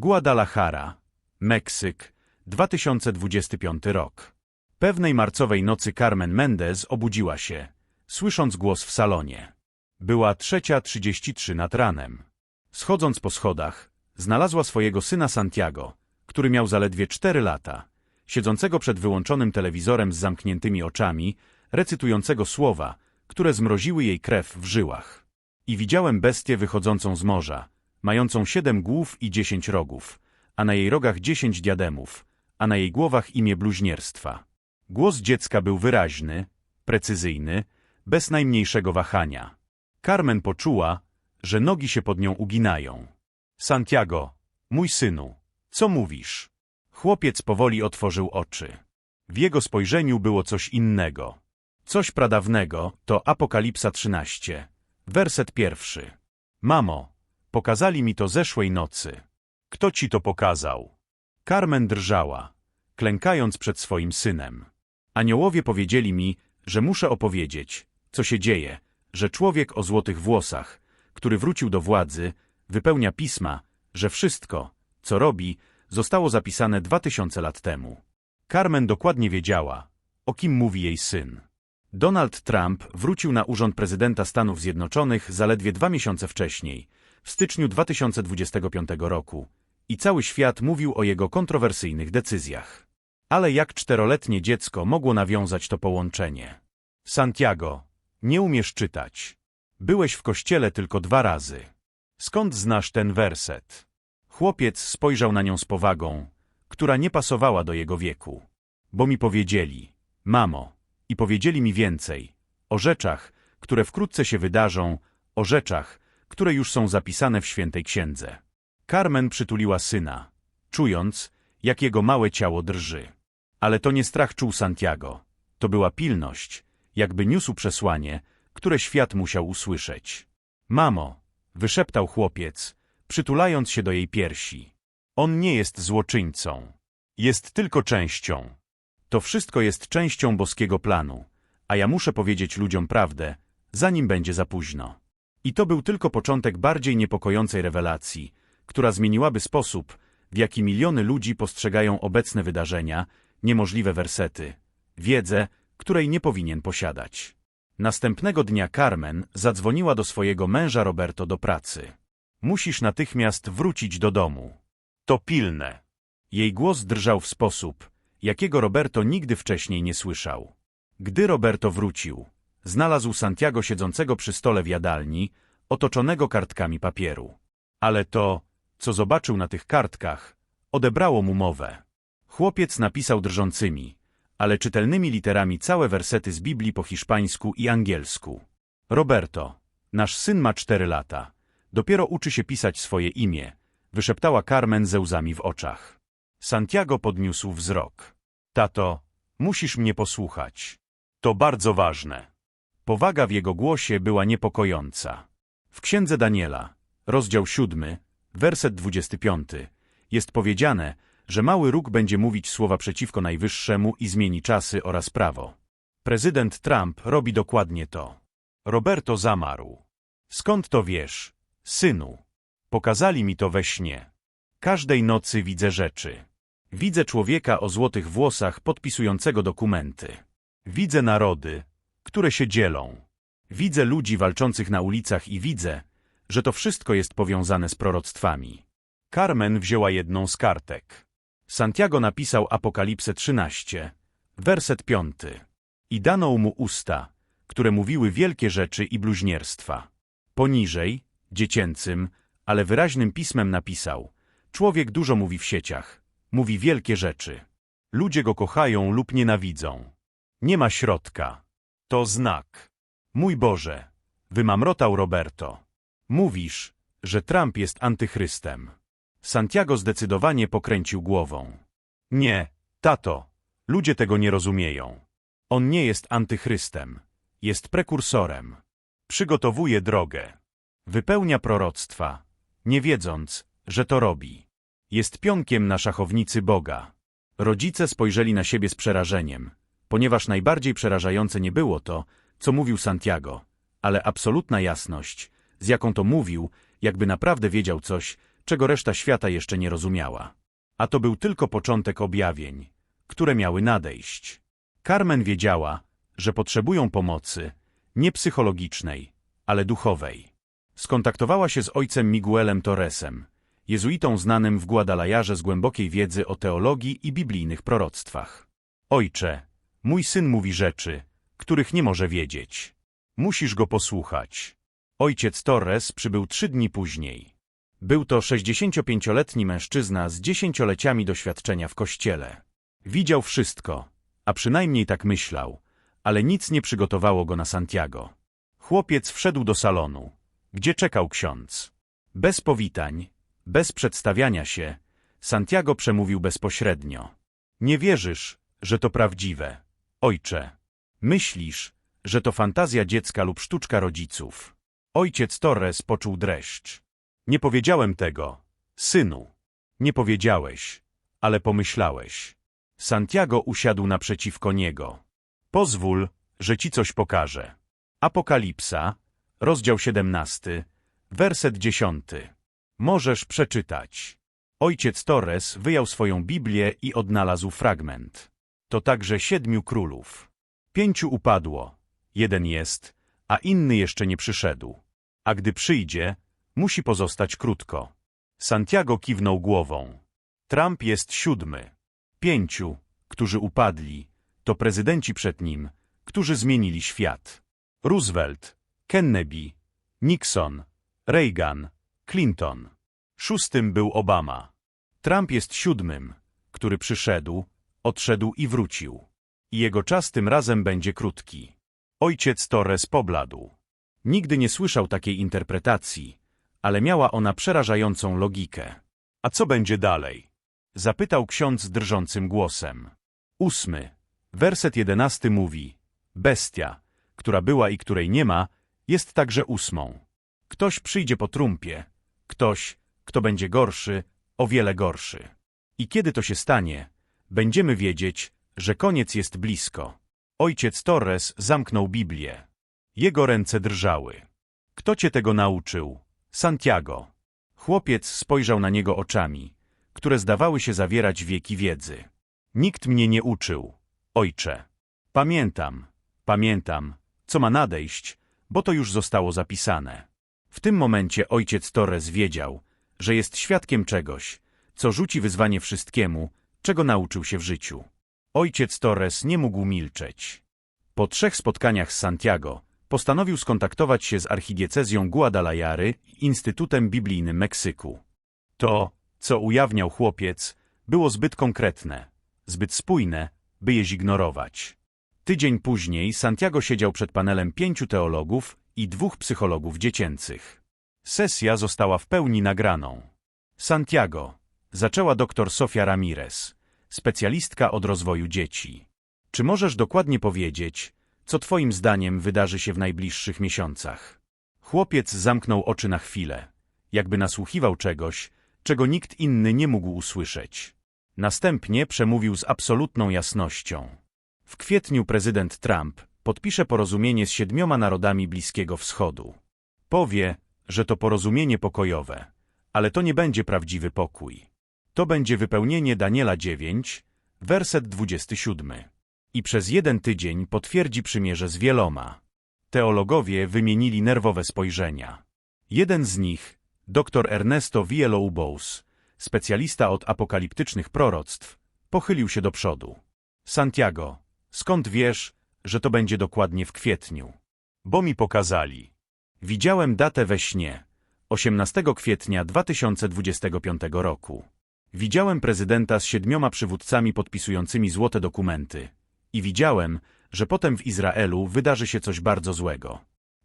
Guadalajara, Meksyk, 2025 rok. Pewnej marcowej nocy Carmen Mendez obudziła się, słysząc głos w salonie. Była trzecia trzydzieści trzy nad ranem. Schodząc po schodach, znalazła swojego syna Santiago, który miał zaledwie cztery lata, siedzącego przed wyłączonym telewizorem z zamkniętymi oczami, recytującego słowa, które zmroziły jej krew w żyłach. I widziałem bestię wychodzącą z morza, mającą siedem głów i dziesięć rogów, a na jej rogach dziesięć diademów, a na jej głowach imię bluźnierstwa. Głos dziecka był wyraźny, precyzyjny, bez najmniejszego wahania. Carmen poczuła, że nogi się pod nią uginają. Santiago, mój synu, co mówisz? Chłopiec powoli otworzył oczy. W jego spojrzeniu było coś innego. Coś pradawnego to Apokalipsa 13, werset pierwszy. Mamo, pokazali mi to zeszłej nocy. Kto ci to pokazał? Carmen drżała, klękając przed swoim synem. Aniołowie powiedzieli mi, że muszę opowiedzieć, co się dzieje, że człowiek o złotych włosach, który wrócił do władzy, wypełnia pisma, że wszystko, co robi, zostało zapisane dwa tysiące lat temu. Carmen dokładnie wiedziała, o kim mówi jej syn. Donald Trump wrócił na urząd prezydenta Stanów Zjednoczonych zaledwie dwa miesiące wcześniej, w styczniu 2025 roku, i cały świat mówił o jego kontrowersyjnych decyzjach. Ale jak czteroletnie dziecko mogło nawiązać to połączenie? Santiago, nie umiesz czytać. Byłeś w kościele tylko dwa razy. Skąd znasz ten werset? Chłopiec spojrzał na nią z powagą, która nie pasowała do jego wieku. Bo mi powiedzieli, mamo, i powiedzieli mi więcej, o rzeczach, które wkrótce się wydarzą, o rzeczach, które już są zapisane w świętej księdze. Carmen przytuliła syna, czując, jak jego małe ciało drży. Ale to nie strach czuł Santiago, to była pilność, jakby niósł przesłanie, które świat musiał usłyszeć. Mamo, wyszeptał chłopiec, przytulając się do jej piersi. On nie jest złoczyńcą. Jest tylko częścią. To wszystko jest częścią boskiego planu, a ja muszę powiedzieć ludziom prawdę, zanim będzie za późno. I to był tylko początek bardziej niepokojącej rewelacji, która zmieniłaby sposób, w jaki miliony ludzi postrzegają obecne wydarzenia, niemożliwe wersety, wiedzę, której nie powinien posiadać. Następnego dnia Carmen zadzwoniła do swojego męża Roberto do pracy. Musisz natychmiast wrócić do domu. To pilne. Jej głos drżał w sposób, jakiego Roberto nigdy wcześniej nie słyszał. Gdy Roberto wrócił, znalazł Santiago siedzącego przy stole w jadalni, otoczonego kartkami papieru. Ale to, co zobaczył na tych kartkach, odebrało mu mowę. Chłopiec napisał drżącymi, ale czytelnymi literami całe wersety z Biblii po hiszpańsku i angielsku. Roberto, nasz syn ma cztery lata. Dopiero uczy się pisać swoje imię, wyszeptała Carmen ze łzami w oczach. Santiago podniósł wzrok. Tato, musisz mnie posłuchać. To bardzo ważne. Powaga w jego głosie była niepokojąca. W księdze Daniela, rozdział siódmy, werset dwudziesty piąty, jest powiedziane, że mały róg będzie mówić słowa przeciwko Najwyższemu i zmieni czasy oraz prawo. Prezydent Trump robi dokładnie to. Roberto zamarł. Skąd to wiesz, synu? Pokazali mi to we śnie. Każdej nocy widzę rzeczy. Widzę człowieka o złotych włosach podpisującego dokumenty. Widzę narody, które się dzielą. Widzę ludzi walczących na ulicach i widzę, że to wszystko jest powiązane z proroctwami. Carmen wzięła jedną z kartek. Santiago napisał Apokalipsę 13, werset 5. I dano mu usta, które mówiły wielkie rzeczy i bluźnierstwa. Poniżej, dziecięcym, ale wyraźnym pismem napisał Człowiek dużo mówi w sieciach, mówi wielkie rzeczy. Ludzie go kochają lub nienawidzą. Nie ma środka. To znak. Mój Boże, wymamrotał Roberto. Mówisz, że Trump jest antychrystem. Santiago zdecydowanie pokręcił głową. Nie, tato, ludzie tego nie rozumieją. On nie jest antychrystem. Jest prekursorem. Przygotowuje drogę. Wypełnia proroctwa, nie wiedząc, że to robi. Jest pionkiem na szachownicy Boga. Rodzice spojrzeli na siebie z przerażeniem, ponieważ najbardziej przerażające nie było to, co mówił Santiago, ale absolutna jasność, z jaką to mówił, jakby naprawdę wiedział coś, czego reszta świata jeszcze nie rozumiała. A to był tylko początek objawień, które miały nadejść. Carmen wiedziała, że potrzebują pomocy, nie psychologicznej, ale duchowej. Skontaktowała się z ojcem Miguelem Torresem, jezuitą znanym w Guadalajarze z głębokiej wiedzy o teologii i biblijnych proroctwach. Ojcze, mój syn mówi rzeczy, których nie może wiedzieć. Musisz go posłuchać. Ojciec Torres przybył trzy dni później. Był to 65-letni mężczyzna z dziesięcioleciami doświadczenia w kościele. Widział wszystko, a przynajmniej tak myślał, ale nic nie przygotowało go na Santiago. Chłopiec wszedł do salonu, gdzie czekał ksiądz. Bez powitań, bez przedstawiania się, Santiago przemówił bezpośrednio. Nie wierzysz, że to prawdziwe, ojcze. Myślisz, że to fantazja dziecka lub sztuczka rodziców. Ojciec Torres poczuł dreszcz. Nie powiedziałem tego, synu. Nie powiedziałeś, ale pomyślałeś. Santiago usiadł naprzeciwko niego. Pozwól, że ci coś pokażę. Apokalipsa, rozdział 17, werset 10. Możesz przeczytać. Ojciec Torres wyjął swoją Biblię i odnalazł fragment. To także siedmiu królów. Pięciu upadło, jeden jest, a inny jeszcze nie przyszedł. A gdy przyjdzie, musi pozostać krótko. Santiago kiwnął głową. Trump jest siódmy. Pięciu, którzy upadli, to prezydenci przed nim, którzy zmienili świat. Roosevelt, Kennedy, Nixon, Reagan, Clinton. Szóstym był Obama. Trump jest siódmym, który przyszedł, odszedł i wrócił. Jego czas tym razem będzie krótki. Ojciec Torres pobladł. Nigdy nie słyszał takiej interpretacji, ale miała ona przerażającą logikę. A co będzie dalej? Zapytał ksiądz drżącym głosem. Ósmy. Werset jedenasty mówi. Bestia, która była i której nie ma, jest także ósmą. Ktoś przyjdzie po trumpie. Ktoś, kto będzie gorszy, o wiele gorszy. I kiedy to się stanie, będziemy wiedzieć, że koniec jest blisko. Ojciec Torres zamknął Biblię. Jego ręce drżały. Kto cię tego nauczył? Santiago. Chłopiec spojrzał na niego oczami, które zdawały się zawierać wieki wiedzy. Nikt mnie nie uczył, ojcze. Pamiętam, pamiętam, co ma nadejść, bo to już zostało zapisane. W tym momencie ojciec Torres wiedział, że jest świadkiem czegoś, co rzuci wyzwanie wszystkiemu, czego nauczył się w życiu. Ojciec Torres nie mógł milczeć. Po trzech spotkaniach z Santiago postanowił skontaktować się z archidiecezją Guadalajary i Instytutem Biblijnym Meksyku. To, co ujawniał chłopiec, było zbyt konkretne, zbyt spójne, by je zignorować. Tydzień później Santiago siedział przed panelem pięciu teologów i dwóch psychologów dziecięcych. Sesja została w pełni nagraną. Santiago, zaczęła dr Sofia Ramirez, specjalistka od rozwoju dzieci. Czy możesz dokładnie powiedzieć, co twoim zdaniem wydarzy się w najbliższych miesiącach? Chłopiec zamknął oczy na chwilę, jakby nasłuchiwał czegoś, czego nikt inny nie mógł usłyszeć. Następnie przemówił z absolutną jasnością. W kwietniu prezydent Trump podpisze porozumienie z siedmioma narodami Bliskiego Wschodu. Powie, że to porozumienie pokojowe, ale to nie będzie prawdziwy pokój. To będzie wypełnienie Daniela 9, werset 27. I przez jeden tydzień potwierdzi przymierze z wieloma. Teologowie wymienili nerwowe spojrzenia. Jeden z nich, dr Ernesto Villalobos, specjalista od apokaliptycznych proroctw, pochylił się do przodu. Santiago, skąd wiesz, że to będzie dokładnie w kwietniu? Bo mi pokazali. Widziałem datę we śnie, 18 kwietnia 2025 roku. Widziałem prezydenta z siedmioma przywódcami podpisującymi złote dokumenty. I widziałem, że potem w Izraelu wydarzy się coś bardzo złego.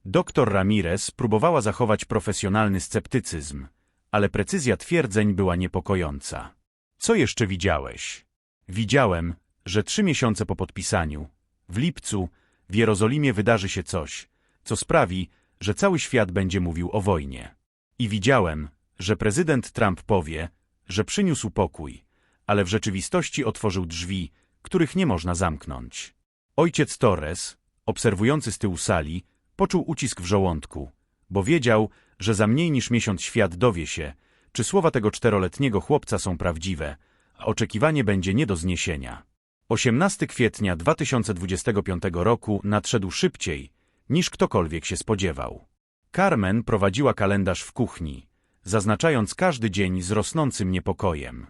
Doktor Ramirez próbowała zachować profesjonalny sceptycyzm, ale precyzja twierdzeń była niepokojąca. Co jeszcze widziałeś? Widziałem, że trzy miesiące po podpisaniu, w lipcu, w Jerozolimie wydarzy się coś, co sprawi, że cały świat będzie mówił o wojnie. I widziałem, że prezydent Trump powie, że przyniósł pokój, ale w rzeczywistości otworzył drzwi, których nie można zamknąć. Ojciec Torres, obserwujący z tyłu sali, poczuł ucisk w żołądku, bo wiedział, że za mniej niż miesiąc świat dowie się, czy słowa tego czteroletniego chłopca są prawdziwe, a oczekiwanie będzie nie do zniesienia. 18 kwietnia 2025 roku nadszedł szybciej, niż ktokolwiek się spodziewał. Carmen prowadziła kalendarz w kuchni, zaznaczając każdy dzień z rosnącym niepokojem.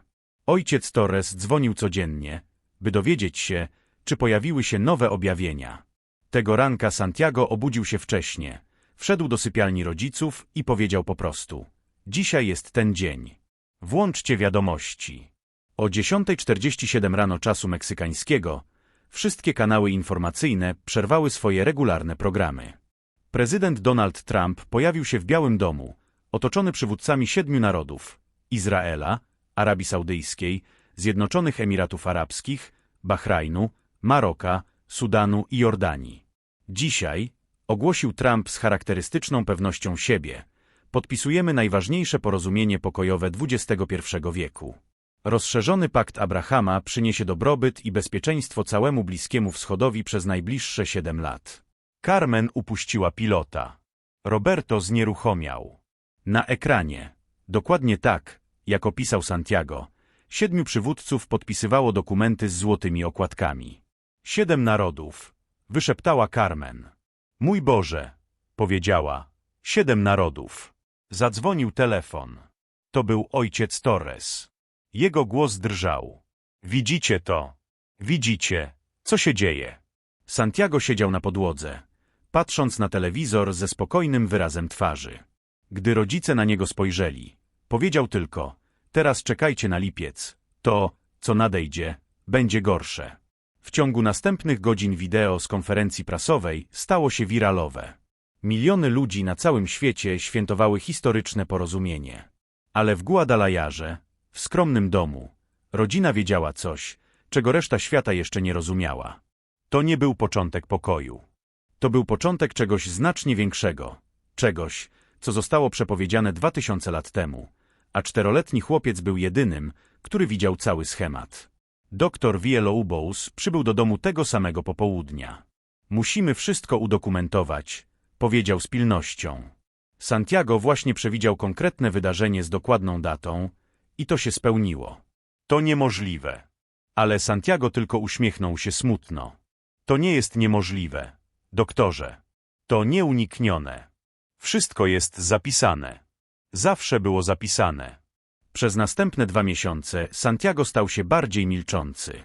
Ojciec Torres dzwonił codziennie, by dowiedzieć się, czy pojawiły się nowe objawienia. Tego ranka Santiago obudził się wcześnie, wszedł do sypialni rodziców i powiedział po prostu: Dzisiaj jest ten dzień. Włączcie wiadomości. O 10.47 rano czasu meksykańskiego wszystkie kanały informacyjne przerwały swoje regularne programy. Prezydent Donald Trump pojawił się w Białym Domu, otoczony przywódcami siedmiu narodów Izraela, Arabii Saudyjskiej, Zjednoczonych Emiratów Arabskich, Bahrajnu, Maroka, Sudanu i Jordanii. Dzisiaj, ogłosił Trump z charakterystyczną pewnością siebie, podpisujemy najważniejsze porozumienie pokojowe XXI wieku. Rozszerzony pakt Abrahama przyniesie dobrobyt i bezpieczeństwo całemu Bliskiemu Wschodowi przez najbliższe siedem lat. Carmen upuściła pilota. Roberto znieruchomiał. Na ekranie, dokładnie tak, jak opisał Santiago, siedmiu przywódców podpisywało dokumenty z złotymi okładkami. Siedem narodów, wyszeptała Carmen. Mój Boże, powiedziała, siedem narodów. Zadzwonił telefon. To był ojciec Torres. Jego głos drżał. Widzicie to? Widzicie, co się dzieje? Santiago siedział na podłodze, patrząc na telewizor ze spokojnym wyrazem twarzy. Gdy rodzice na niego spojrzeli, powiedział tylko, teraz czekajcie na lipiec, to, co nadejdzie, będzie gorsze. W ciągu następnych godzin wideo z konferencji prasowej stało się wiralowe. Miliony ludzi na całym świecie świętowały historyczne porozumienie. Ale w Guadalajarze, w skromnym domu, rodzina wiedziała coś, czego reszta świata jeszcze nie rozumiała. To nie był początek pokoju. To był początek czegoś znacznie większego, czegoś, co zostało przepowiedziane dwa tysiące lat temu, a czteroletni chłopiec był jedynym, który widział cały schemat. Doktor Wieloubous przybył do domu tego samego popołudnia. Musimy wszystko udokumentować, powiedział z pilnością. Santiago właśnie przewidział konkretne wydarzenie z dokładną datą i to się spełniło. To niemożliwe. Ale Santiago tylko uśmiechnął się smutno. To nie jest niemożliwe, doktorze. To nieuniknione. Wszystko jest zapisane. Zawsze było zapisane. Przez następne dwa miesiące Santiago stał się bardziej milczący.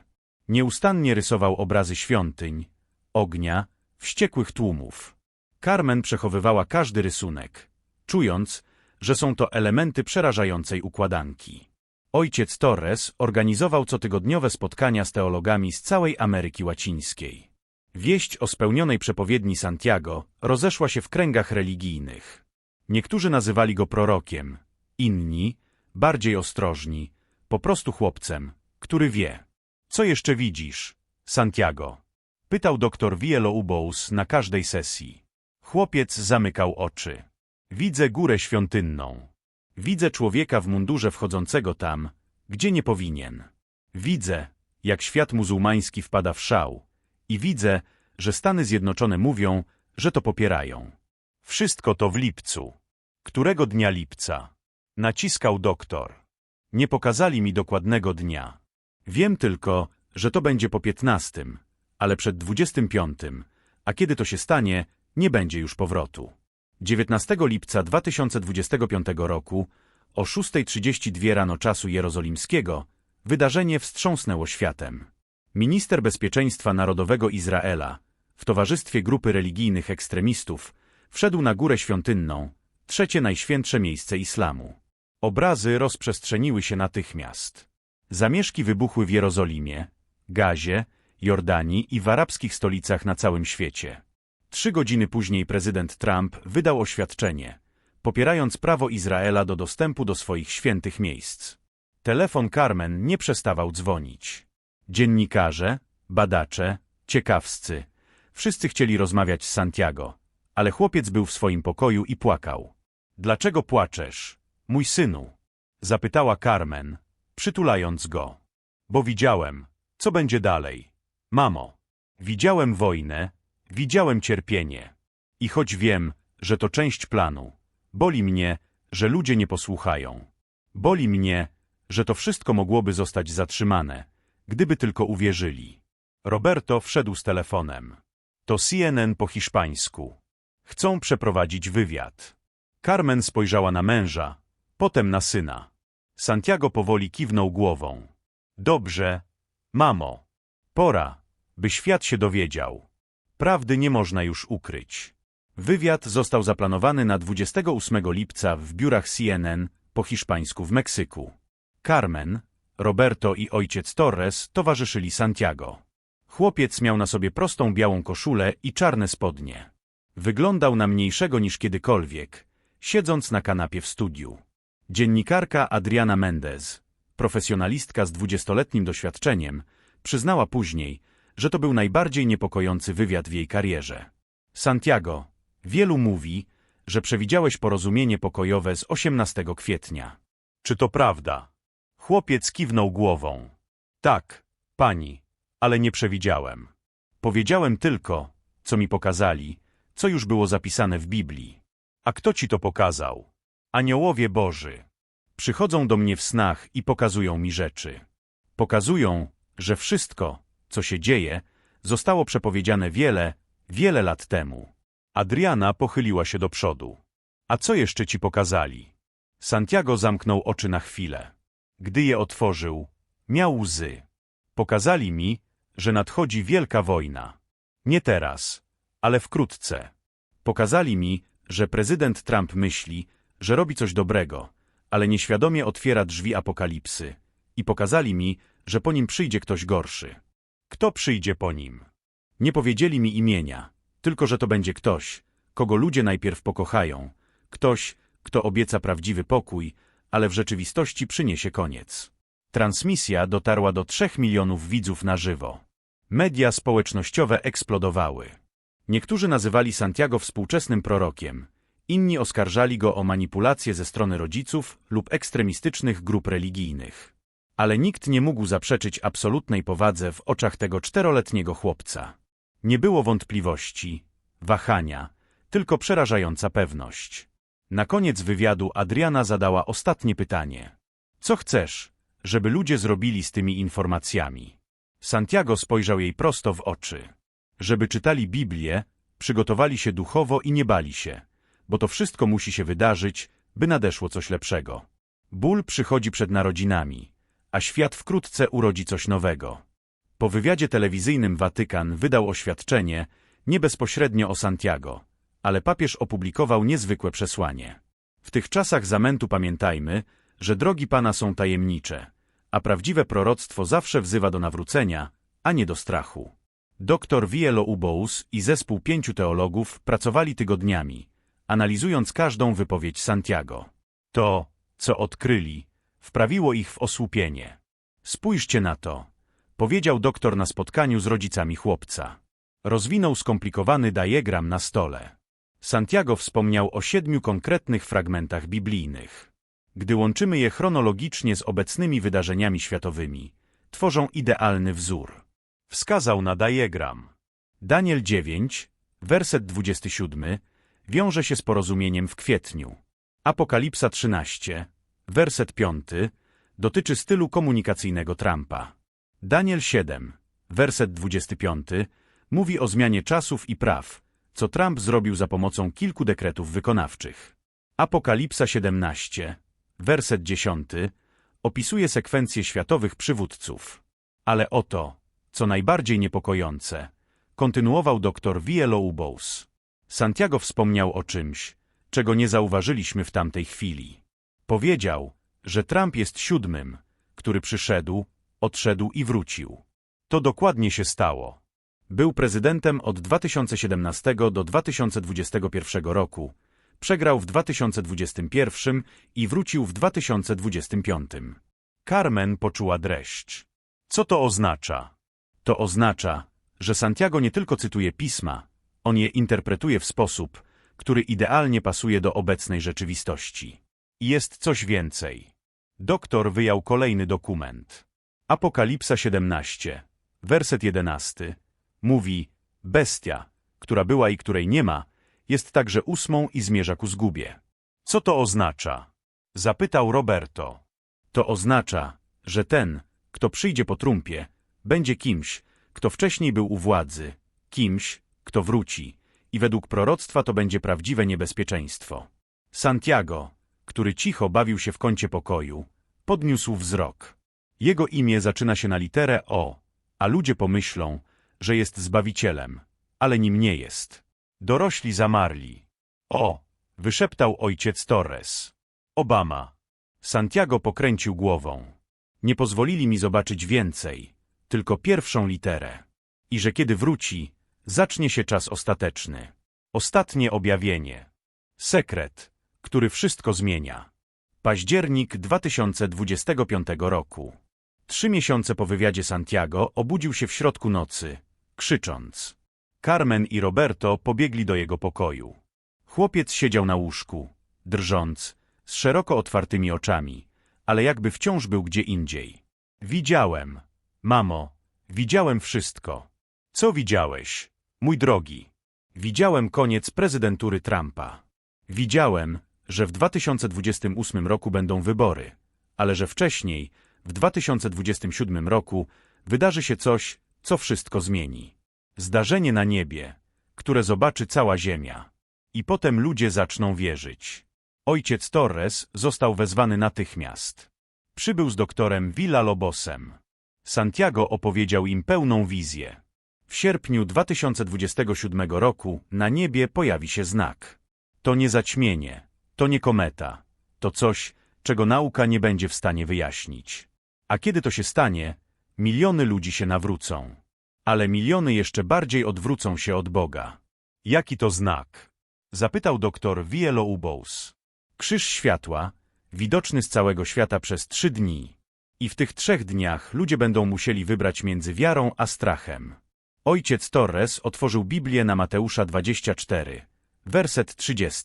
Nieustannie rysował obrazy świątyń, ognia, wściekłych tłumów. Carmen przechowywała każdy rysunek, czując, że są to elementy przerażającej układanki. Ojciec Torres organizował cotygodniowe spotkania z teologami z całej Ameryki Łacińskiej. Wieść o spełnionej przepowiedni Santiago rozeszła się w kręgach religijnych. Niektórzy nazywali go prorokiem, inni, bardziej ostrożni, po prostu chłopcem, który wie. Co jeszcze widzisz, Santiago? Pytał doktor Wielo-Ubous na każdej sesji. Chłopiec zamykał oczy. Widzę górę świątynną. Widzę człowieka w mundurze wchodzącego tam, gdzie nie powinien. Widzę, jak świat muzułmański wpada w szał. I widzę, że Stany Zjednoczone mówią, że to popierają. Wszystko to w lipcu. Którego dnia lipca? Naciskał doktor. Nie pokazali mi dokładnego dnia. Wiem tylko, że to będzie po piętnastym, ale przed dwudziestym piątym, a kiedy to się stanie, nie będzie już powrotu. 19 lipca 2025 roku o 6.32 rano czasu jerozolimskiego wydarzenie wstrząsnęło światem. Minister Bezpieczeństwa Narodowego Izraela w towarzystwie grupy religijnych ekstremistów wszedł na Górę Świątynną, trzecie najświętsze miejsce islamu. Obrazy rozprzestrzeniły się natychmiast. Zamieszki wybuchły w Jerozolimie, Gazie, Jordanii i w arabskich stolicach na całym świecie. Trzy godziny później prezydent Trump wydał oświadczenie, popierając prawo Izraela do dostępu do swoich świętych miejsc. Telefon Carmen nie przestawał dzwonić. Dziennikarze, badacze, ciekawscy, wszyscy chcieli rozmawiać z Santiago, ale chłopiec był w swoim pokoju i płakał. Dlaczego płaczesz, mój synu? Zapytała Carmen, przytulając go. Bo widziałem, co będzie dalej. Mamo, widziałem wojnę, Widziałem cierpienie. I choć wiem, że to część planu, boli mnie, że ludzie nie posłuchają. Boli mnie, że to wszystko mogłoby zostać zatrzymane, gdyby tylko uwierzyli. Roberto wszedł z telefonem. To CNN po hiszpańsku. Chcą przeprowadzić wywiad. Carmen spojrzała na męża, potem na syna. Santiago powoli kiwnął głową. Dobrze, mamo. Pora, by świat się dowiedział. Prawdy nie można już ukryć. Wywiad został zaplanowany na 28 lipca w biurach CNN po hiszpańsku w Meksyku. Carmen, Roberto i ojciec Torres towarzyszyli Santiago. Chłopiec miał na sobie prostą białą koszulę i czarne spodnie. Wyglądał na mniejszego niż kiedykolwiek, siedząc na kanapie w studiu. Dziennikarka Adriana Mendez, profesjonalistka z dwudziestoletnim doświadczeniem, przyznała później, że to był najbardziej niepokojący wywiad w jej karierze. Santiago, wielu mówi, że przewidziałeś porozumienie pokojowe z 18 kwietnia. Czy to prawda? Chłopiec kiwnął głową. Tak, pani, ale nie przewidziałem. Powiedziałem tylko, co mi pokazali, co już było zapisane w Biblii. A kto ci to pokazał? Aniołowie Boży. Przychodzą do mnie w snach i pokazują mi rzeczy. Pokazują, że wszystko, co się dzieje, zostało przepowiedziane wiele, wiele lat temu. Adriana pochyliła się do przodu. A co jeszcze ci pokazali? Santiago zamknął oczy na chwilę. Gdy je otworzył, miał łzy. Pokazali mi, że nadchodzi wielka wojna. Nie teraz, ale wkrótce. Pokazali mi, że prezydent Trump myśli, że robi coś dobrego, ale nieświadomie otwiera drzwi apokalipsy. I pokazali mi, że po nim przyjdzie ktoś gorszy. Kto przyjdzie po nim? Nie powiedzieli mi imienia, tylko że to będzie ktoś, kogo ludzie najpierw pokochają, ktoś, kto obieca prawdziwy pokój, ale w rzeczywistości przyniesie koniec. Transmisja dotarła do trzech milionów widzów na żywo. Media społecznościowe eksplodowały. Niektórzy nazywali Santiago współczesnym prorokiem, inni oskarżali go o manipulacje ze strony rodziców lub ekstremistycznych grup religijnych. Ale nikt nie mógł zaprzeczyć absolutnej powadze w oczach tego czteroletniego chłopca. Nie było wątpliwości, wahania, tylko przerażająca pewność. Na koniec wywiadu Adriana zadała ostatnie pytanie. Co chcesz, żeby ludzie zrobili z tymi informacjami? Santiago spojrzał jej prosto w oczy. Żeby czytali Biblię, przygotowali się duchowo i nie bali się, bo to wszystko musi się wydarzyć, by nadeszło coś lepszego. Ból przychodzi przed narodzinami, a świat wkrótce urodzi coś nowego. Po wywiadzie telewizyjnym Watykan wydał oświadczenie, nie bezpośrednio o Santiago, ale papież opublikował niezwykłe przesłanie. W tych czasach zamętu pamiętajmy, że drogi Pana są tajemnicze, a prawdziwe proroctwo zawsze wzywa do nawrócenia, a nie do strachu. Doktor Wielo Ubous i zespół pięciu teologów pracowali tygodniami, analizując każdą wypowiedź Santiago. To, co odkryli, wprawiło ich w osłupienie. Spójrzcie na to, powiedział doktor na spotkaniu z rodzicami chłopca. Rozwinął skomplikowany diagram na stole. Santiago wspomniał o siedmiu konkretnych fragmentach biblijnych. Gdy łączymy je chronologicznie z obecnymi wydarzeniami światowymi, tworzą idealny wzór. Wskazał na diagram. Daniel 9, werset 27, wiąże się z porozumieniem w kwietniu. Apokalipsa 13, werset 5, dotyczy stylu komunikacyjnego Trumpa. Daniel 7, werset 25, mówi o zmianie czasów i praw, co Trump zrobił za pomocą kilku dekretów wykonawczych. Apokalipsa 17, werset 10, opisuje sekwencję światowych przywódców. Ale oto, co najbardziej niepokojące, kontynuował dr Vieloubous. Santiago wspomniał o czymś, czego nie zauważyliśmy w tamtej chwili. Powiedział, że Trump jest siódmym, który przyszedł, odszedł i wrócił. To dokładnie się stało. Był prezydentem od 2017 do 2021 roku, przegrał w 2021 i wrócił w 2025. Carmen poczuła dreszcz. Co to oznacza? To oznacza, że Santiago nie tylko cytuje pisma, on je interpretuje w sposób, który idealnie pasuje do obecnej rzeczywistości. Jest coś więcej. Doktor wyjął kolejny dokument. Apokalipsa 17, werset 11, mówi Bestia, która była i której nie ma, jest także ósmą i zmierza ku zgubie. Co to oznacza? Zapytał Roberto. To oznacza, że ten, kto przyjdzie po trumpie, będzie kimś, kto wcześniej był u władzy, kimś, kto wróci, i według proroctwa to będzie prawdziwe niebezpieczeństwo. Santiago, który cicho bawił się w kącie pokoju, podniósł wzrok. Jego imię zaczyna się na literę O, a ludzie pomyślą, że jest Zbawicielem, ale nim nie jest. Dorośli zamarli. O, wyszeptał ojciec Torres. Obama. Santiago pokręcił głową. Nie pozwolili mi zobaczyć więcej, tylko pierwszą literę. I że kiedy wróci, zacznie się czas ostateczny. Ostatnie objawienie. Sekret, który wszystko zmienia. Październik 2025 roku. Trzy miesiące po wywiadzie Santiago obudził się w środku nocy, krzycząc. Carmen i Roberto pobiegli do jego pokoju. Chłopiec siedział na łóżku, drżąc, z szeroko otwartymi oczami, ale jakby wciąż był gdzie indziej. Widziałem, mamo, widziałem wszystko. Co widziałeś, mój drogi? Widziałem koniec prezydentury Trumpa. Widziałem, że w 2028 roku będą wybory, ale że wcześniej, w 2027 roku, wydarzy się coś, co wszystko zmieni. Zdarzenie na niebie, które zobaczy cała ziemia. I potem ludzie zaczną wierzyć. Ojciec Torres został wezwany natychmiast. Przybył z doktorem Villalobosem. Santiago opowiedział im pełną wizję. W sierpniu 2027 roku na niebie pojawi się znak. To nie zaćmienie, to nie kometa, to coś, czego nauka nie będzie w stanie wyjaśnić. A kiedy to się stanie, miliony ludzi się nawrócą. Ale miliony jeszcze bardziej odwrócą się od Boga. Jaki to znak? Zapytał doktor Vieloubous. Krzyż światła, widoczny z całego świata przez trzy dni. I w tych trzech dniach ludzie będą musieli wybrać między wiarą a strachem. Ojciec Torres otworzył Biblię na Mateusza 24, werset 30.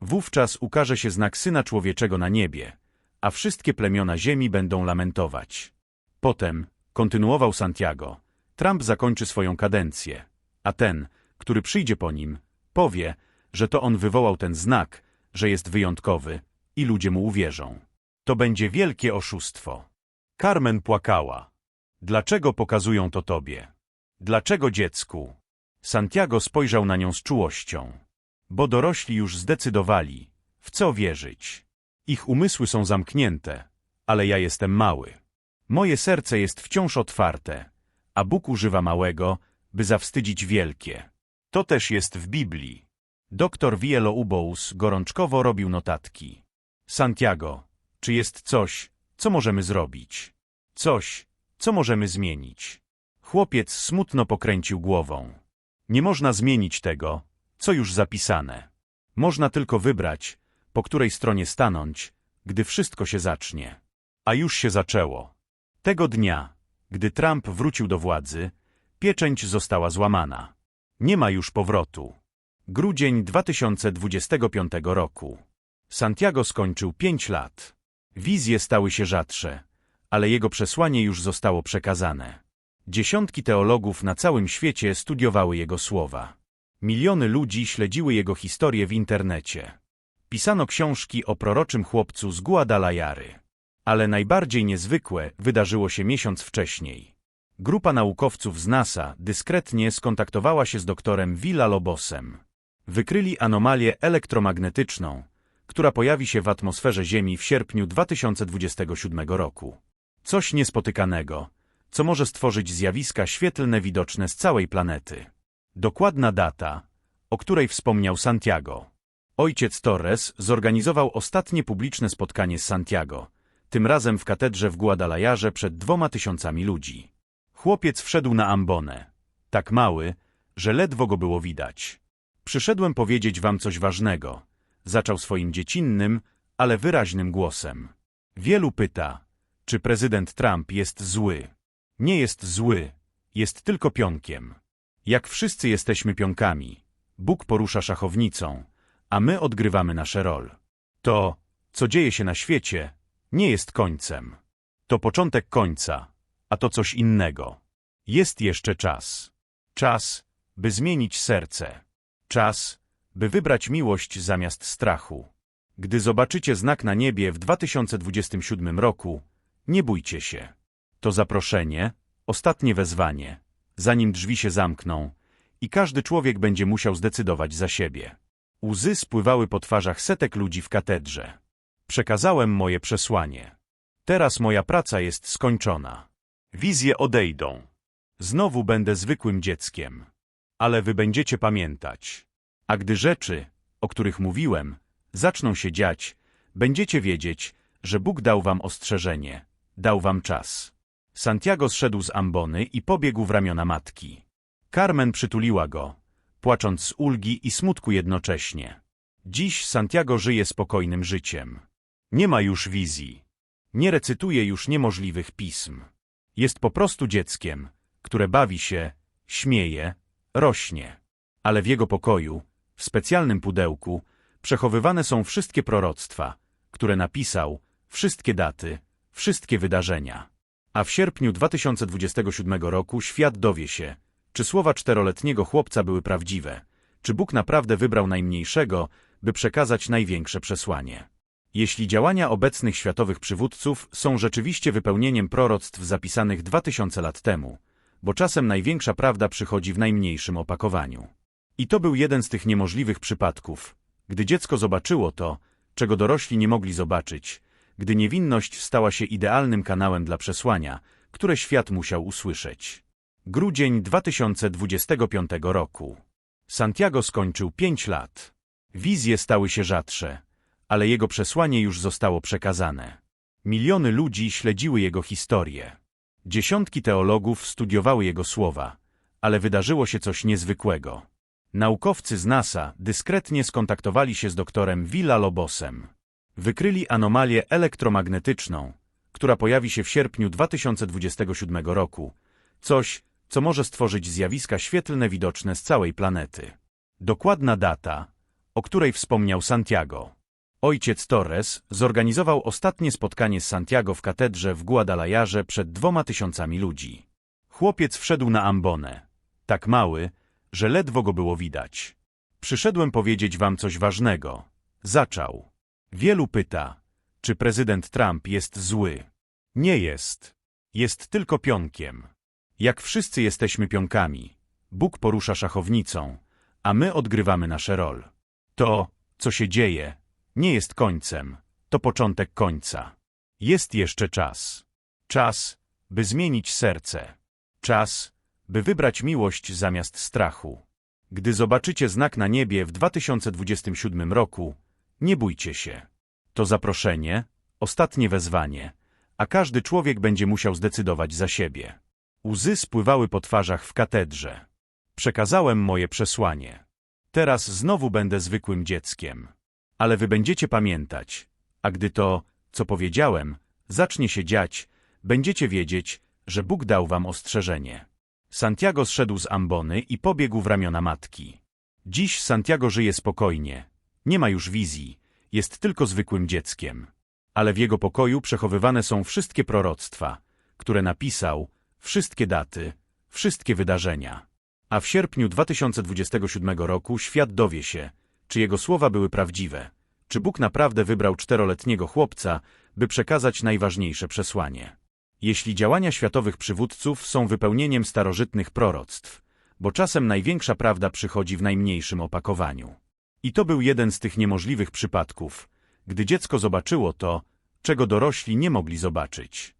Wówczas ukaże się znak Syna Człowieczego na niebie, a wszystkie plemiona ziemi będą lamentować. Potem, kontynuował Santiago, Trump zakończy swoją kadencję, a ten, który przyjdzie po nim, powie, że to on wywołał ten znak, że jest wyjątkowy i ludzie mu uwierzą. To będzie wielkie oszustwo. Carmen płakała. Dlaczego pokazują to tobie? Dlaczego dziecku? Santiago spojrzał na nią z czułością. Bo dorośli już zdecydowali, w co wierzyć. Ich umysły są zamknięte, ale ja jestem mały. Moje serce jest wciąż otwarte, a Bóg używa małego, by zawstydzić wielkie. To też jest w Biblii. Doktor Vieloubous gorączkowo robił notatki. Santiago, czy jest coś, co możemy zrobić? Coś, co możemy zmienić? Chłopiec smutno pokręcił głową. Nie można zmienić tego, co już zapisane. Można tylko wybrać, po której stronie stanąć, gdy wszystko się zacznie. A już się zaczęło. Tego dnia, gdy Trump wrócił do władzy, pieczęć została złamana. Nie ma już powrotu. Grudzień 2025 roku. Santiago skończył pięć lat. Wizje stały się rzadsze, ale jego przesłanie już zostało przekazane. Dziesiątki teologów na całym świecie studiowały jego słowa. Miliony ludzi śledziły jego historię w internecie. Pisano książki o proroczym chłopcu z Guadalajary. Ale najbardziej niezwykłe wydarzyło się miesiąc wcześniej. Grupa naukowców z NASA dyskretnie skontaktowała się z doktorem Villalobosem. Wykryli anomalię elektromagnetyczną, która pojawi się w atmosferze Ziemi w sierpniu 2027 roku. Coś niespotykanego, co może stworzyć zjawiska świetlne widoczne z całej planety. Dokładna data, o której wspomniał Santiago. Ojciec Torres zorganizował ostatnie publiczne spotkanie z Santiago, tym razem w katedrze w Guadalajarze przed dwoma tysiącami ludzi. Chłopiec wszedł na ambonę, tak mały, że ledwo go było widać. Przyszedłem powiedzieć wam coś ważnego, zaczął swoim dziecinnym, ale wyraźnym głosem. Wielu pyta, czy prezydent Trump jest zły. Nie jest zły, jest tylko pionkiem. Jak wszyscy jesteśmy pionkami, Bóg porusza szachownicą, a my odgrywamy nasze rol. To, co dzieje się na świecie, nie jest końcem. To początek końca, a to coś innego. Jest jeszcze czas. Czas, by zmienić serce. Czas, by wybrać miłość zamiast strachu. Gdy zobaczycie znak na niebie w 2027 roku, nie bójcie się. To zaproszenie, ostatnie wezwanie, zanim drzwi się zamkną i każdy człowiek będzie musiał zdecydować za siebie. Łzy spływały po twarzach setek ludzi w katedrze. Przekazałem moje przesłanie. Teraz moja praca jest skończona. Wizje odejdą. Znowu będę zwykłym dzieckiem. Ale wy będziecie pamiętać. A gdy rzeczy, o których mówiłem, zaczną się dziać, będziecie wiedzieć, że Bóg dał wam ostrzeżenie, dał wam czas. Santiago zszedł z ambony i pobiegł w ramiona matki. Carmen przytuliła go, płacząc z ulgi i smutku jednocześnie. Dziś Santiago żyje spokojnym życiem. Nie ma już wizji. Nie recytuje już niemożliwych pism. Jest po prostu dzieckiem, które bawi się, śmieje, rośnie. Ale w jego pokoju, w specjalnym pudełku, przechowywane są wszystkie proroctwa, które napisał, wszystkie daty, wszystkie wydarzenia. A w sierpniu 2027 roku świat dowie się, czy słowa czteroletniego chłopca były prawdziwe, czy Bóg naprawdę wybrał najmniejszego, by przekazać największe przesłanie. Jeśli działania obecnych światowych przywódców są rzeczywiście wypełnieniem proroctw zapisanych 2000 lat temu, bo czasem największa prawda przychodzi w najmniejszym opakowaniu. I to był jeden z tych niemożliwych przypadków, gdy dziecko zobaczyło to, czego dorośli nie mogli zobaczyć, gdy niewinność stała się idealnym kanałem dla przesłania, które świat musiał usłyszeć. Grudzień 2025 roku. Santiago skończył pięć lat. Wizje stały się rzadsze, ale jego przesłanie już zostało przekazane. Miliony ludzi śledziły jego historię. Dziesiątki teologów studiowały jego słowa, ale wydarzyło się coś niezwykłego. Naukowcy z NASA dyskretnie skontaktowali się z doktorem Villa-Lobosem. Wykryli anomalię elektromagnetyczną, która pojawi się w sierpniu 2027 roku. Coś, co może stworzyć zjawiska świetlne widoczne z całej planety. Dokładna data, o której wspomniał Santiago. Ojciec Torres zorganizował ostatnie spotkanie z Santiago w katedrze w Guadalajarze przed dwoma tysiącami ludzi. Chłopiec wszedł na ambonę, tak mały, że ledwo go było widać. Przyszedłem powiedzieć wam coś ważnego. Zaczął. Wielu pyta, czy prezydent Trump jest zły. Nie jest. Jest tylko pionkiem. Jak wszyscy jesteśmy pionkami, Bóg porusza szachownicą, a my odgrywamy nasze rol. To, co się dzieje, nie jest końcem, to początek końca. Jest jeszcze czas. Czas, by zmienić serce. Czas, by wybrać miłość zamiast strachu. Gdy zobaczycie znak na niebie w 2027 roku, nie bójcie się. To zaproszenie, ostatnie wezwanie, a każdy człowiek będzie musiał zdecydować za siebie. Łzy spływały po twarzach w katedrze. Przekazałem moje przesłanie. Teraz znowu będę zwykłym dzieckiem. Ale wy będziecie pamiętać, a gdy to, co powiedziałem, zacznie się dziać, będziecie wiedzieć, że Bóg dał wam ostrzeżenie. Santiago zszedł z ambony i pobiegł w ramiona matki. Dziś Santiago żyje spokojnie. Nie ma już wizji, jest tylko zwykłym dzieckiem. Ale w jego pokoju przechowywane są wszystkie proroctwa, które napisał, wszystkie daty, wszystkie wydarzenia. A w sierpniu 2027 roku świat dowie się, czy jego słowa były prawdziwe, czy Bóg naprawdę wybrał czteroletniego chłopca, by przekazać najważniejsze przesłanie. Jeśli działania światowych przywódców są wypełnieniem starożytnych proroctw, bo czasem największa prawda przychodzi w najmniejszym opakowaniu. I to był jeden z tych niemożliwych przypadków, gdy dziecko zobaczyło to, czego dorośli nie mogli zobaczyć.